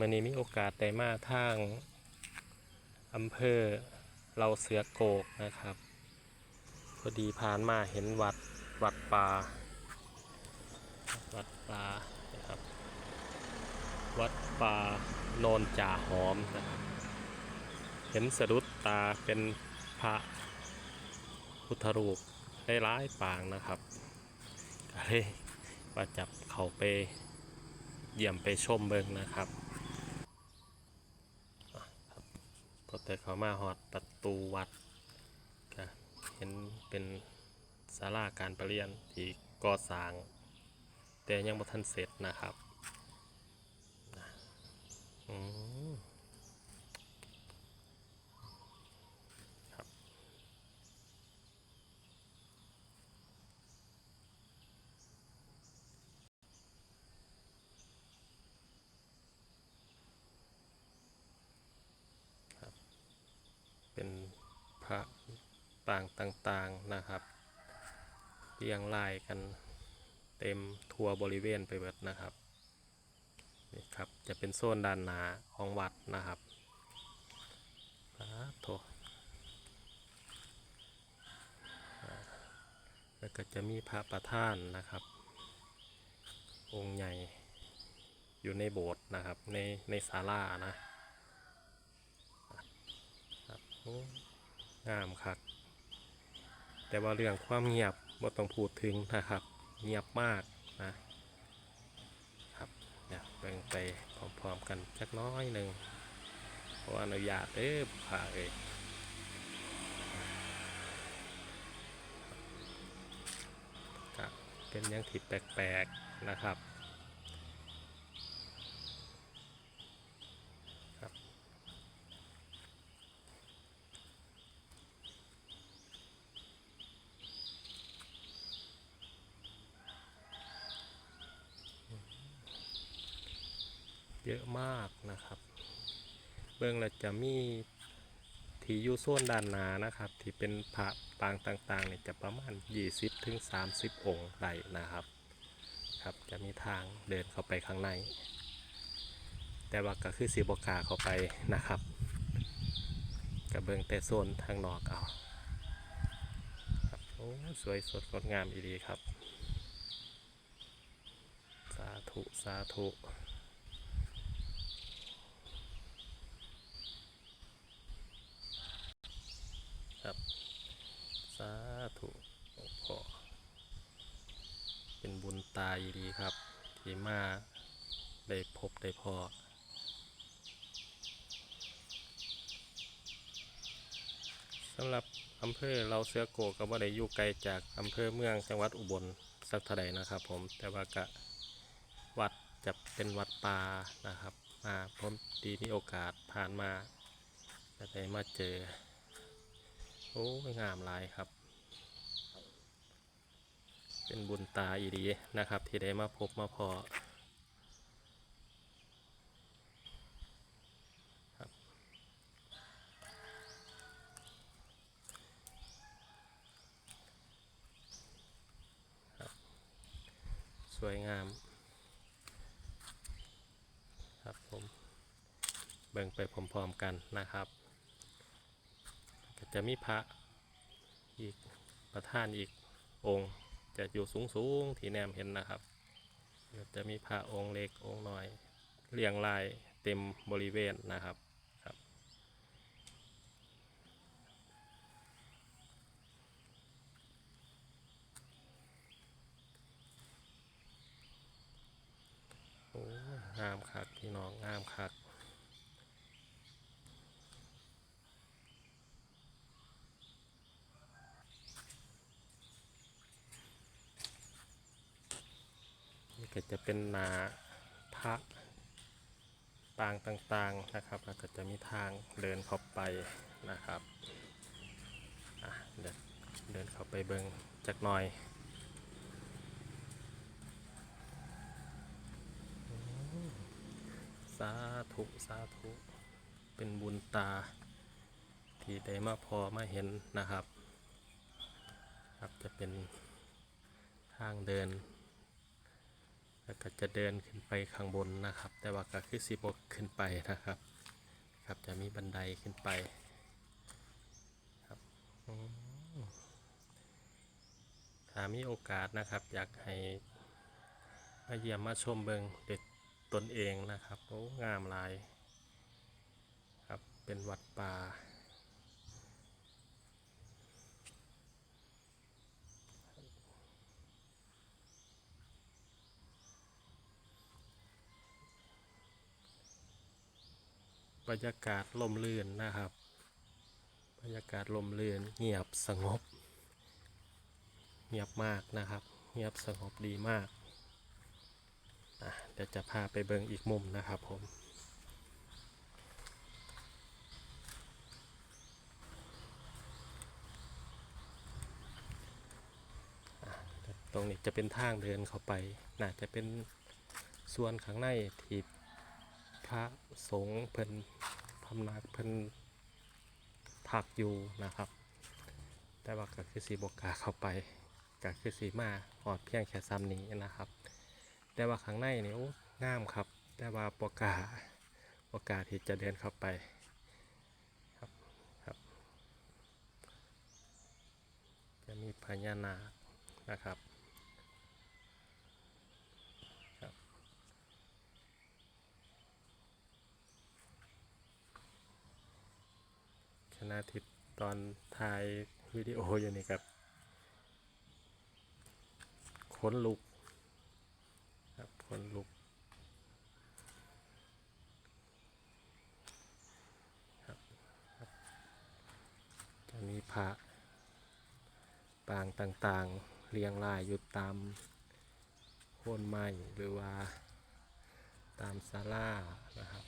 มันนี้มีโอกาสได้มาทางอำเภอเราเสือโกกนะครับ พอดีผ่านมาเห็นวัดวัดป่าวัดป่านะครับ วัดป่าโนนจ่าหอมนะครับเห็นสะดุดตาเป็นพระพุทธรูปได้ร้ายปางนะครับก็เลยว่าจับเขาไปเยี่ยมไปชมเบิงนะครับอะครับ พอแต่เขามาหอดประตูวัดก็เห็นเป็นศาลาการประเรียนที่ก่อสร้าง แต่ยังบ่ทันเสร็จนะครับอืม เป็น พระปางต่างๆนะครับ เรียงรายกันเต็มทั่วบริเวณไปเบิดนะครับนี่ครับจะเป็นโซนด้านหนาของวัดนะครับสาธุแล้วก็จะมีพระประธานนะครับ องค์ใหญ่อยู่ในโบสถ์นะครับในในศาลานะครับ งามครับแต่ว่าเรื่องความเงียบบ่ต้องพูดถึงนะครับ เงียบมากนะครับเดี๋ยวเบิ่งไปพร้อมๆกันจักน้อยหนึ่งขออนุญาตเด้อผ่าเอ้ยก็เป็นยังที่แปลกๆนะครับ เยอะมากนะครับ เบื้องเราจะมีที่อยู่โซนด้านหนานะครับ ที่เป็นพระปางต่างๆเนี่ยจะประมาณ 20ถึง30 องค์ได้นะครับ ครับจะมีทางเดินเข้าไปข้างใน แต่ว่าก็คือสีบกาเข้าไปนะครับกับเบื้องแต่โซนทางนอกเอาครับโอ้สวยสดงดงามอีดีครับ สาธุ สาธุ ครับสาธุหลวงพ่อเป็นบุญ ตาอยู่ดีครับ ที่มาได้พบได้พอสำหรับอำเภอเราเสือโกก็บ่ได้อยู่ไกลจากอำเภอเมืองจังหวัดอุบลสักเท่าใดนะครับ ผมแต่ว่ากะวัดจะเป็นวัดป่านะครับ มาผมดีมีโอกาสผ่านมาจะได้มาเจอ โอ้ยงามหลายครับ เป็นบุญตาอีดีนะครับ ที่ได้มาพบมาพอสวยงาม ครับผม เบิ่งไปพร้อมๆกันนะครับ ก็จะมีพระอีกประธานอีกองค์ จะอยู่สูงสูงๆที่แนมเห็นนะครับ จะมีพระองค์เล็กองค์น้อย เรียงรายเต็มบริเวณนะครับครับโอ้งามคักพี่น้องงามคัก ก็จะเป็นนาพระปางต่างๆนะครับ แล้วก็จะมีทางเดินเข้าไปนะครับอะเดินเดินเข้าไปเบิงจักหน่อยสาธุสาธุ เป็นบุญตา ที่ได้มาพอมาเห็นนะครับ ครับจะเป็นทางเดิน แล้วก็จะเดินขึ้นไปข้างบนนะครับ แต่ว่าก็คือสิบกขึ้นไปนะครับ ครับจะมีบันไดขึ้นไปครับถ้ามีโอกาสนะครับ อยากให้มาเยี่ยมมาชมเบิงเด็ดตนเองนะครับโอ้งามลายครับเป็นวัดป่า บรรยากาศลมเลื่นนะครับ บรรยากาศลมเลื่นเงียบสงบ เงียบมากนะครับ เงียบสงบดีมากอะเดี๋ยวจะพาไปเบิงอีกมุมนะครับผมตรงนี้จะเป็นทางเดินเข้าไป น่าจะเป็นส่วนข้างในที่ พระสงฆ์เพิ่นพำนักเพิ่นพักอยู่นะครับ แต่ว่าก็คือสีบกล้าเข้าไปก็คือสีมาหอดเพียงแค่ซ้ำนี้นะครับ แต่ว่าข้างในนี่โอ้งามครับ แต่ว่าปกล้าปกล้าที่จะเดินเข้าไปครับครับจะมีพญานาคนะครับ ขณะที่ตอนถ่ายวิดีโออยู่นี่ครับขนลุกครับขนลุกครับรบจะมีพระปางต่างๆ เรียงรายอยู่ตามโคนไม้หรือว่าตามศาลานะครับ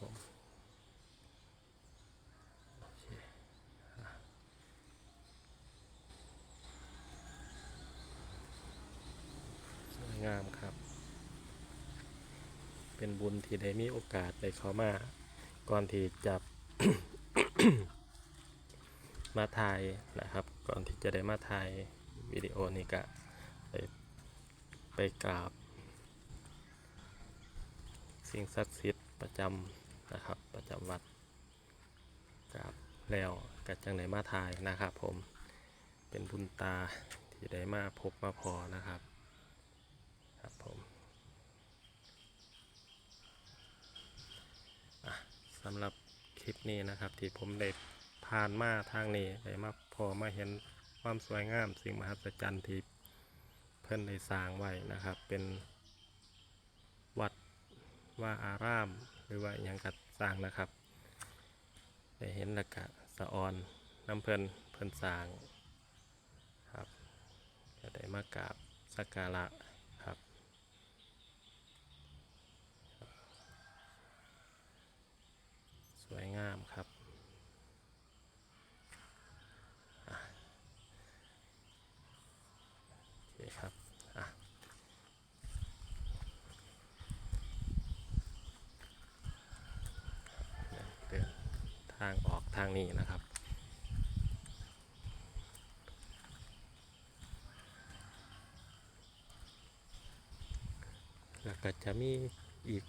ผมโอเคอะสวยงามครับ เป็นบุญที่ได้มีโอกาสได้เข้ามา ก่อนที่จะมาถ่ายนะครับ ก่อนที่จะได้มาถ่ายวิดีโอนี้ก็ได้ไปกราบ สิ่งศักดิ์สิทธิ์ประจำนะครับ ประจำวัดกราบแล้วกัจังไหนมาทายนะครับ ผมเป็นบุญตาที่ได้มาพบมาพอนะครับ ครับผมอะสำหรับคลิปนี้นะครับ ที่ผมได้ผ่านมาทางนี้ได้มาพอมาเห็นความสวยงามสิ่งมหัศจรรย์ที่เพิ่นได้สร้างไว้นะครับ เป็นวัดว่าอาราม หรือว่าอย่างกัดสร้างนะครับ ได้เห็นล้วก็สะออนน้ำเพลินเพลินสร้างครับก็ได้มากราบสักการะครับ สวยงามครับ โอเคครับอะเดินทางออกทางนี้นะครับแล้วก็จะมีอีก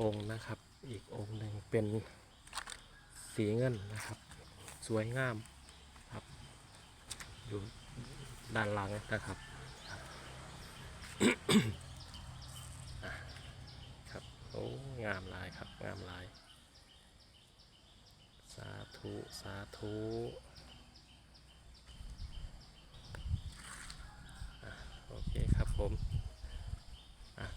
องค์นะครับ อีกองค์หนึ่งเป็นสีเงินนะครับ สวยงามครับ อยู่ด้านหลังนะครับครับโอ้งามลายครับงามลาย สาธุสาธุโอเคครับผมอะ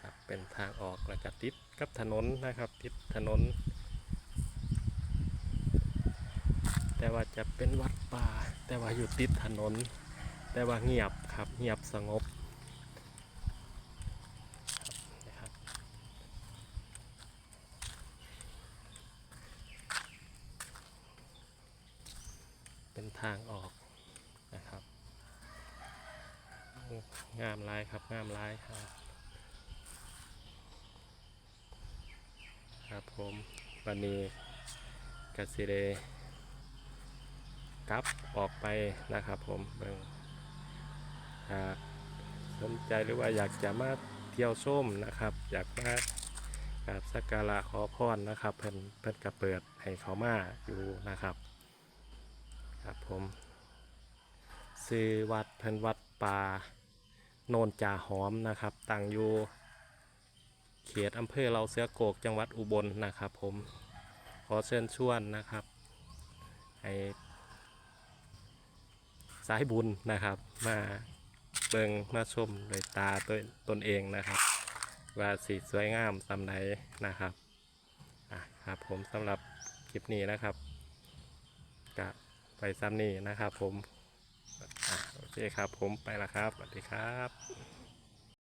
ครับ เป็น ทางออกแล้วก็ติดกับถนนนะครับติดถนน แต่ว่าจะเป็นวัดป่า แต่ว่าอยู่ติดถนน แต่ว่าเงียบครับเงียบสงบเป็นทางออกนะครับงามลายครับงามลายครับ ครับผมวันนี้กสิเดกลับออกไปนะครับผมเบิ่งถ้าสนใจหรือว่าอยากจะมาเที่ยวชมนะครับ อยากมากราบสักการะขอพรนะครับ เพิ่นเพิ่นก็เปิดให้เขามาอยู่นะครับ ครับผมซื้อวัดเพิ่นวัดป่าโนนจ่าหอมนะครับตั้งอยู่ เขตอำเภอเราเสือโกกจังหวัดอุบลนะครับผมขอเชิญชวนนะครับให้สายบุญนะครับมาเบิงมาชมโดวยตาตัวตนเองนะครับ ว่าสีสวยงามสำไหนนะครับอะครับผมสำหรับคลิปนี้นะครับกะไปซ้ำนี้นะครับผมโอเคครับผมไปละครับสวัสดีครับ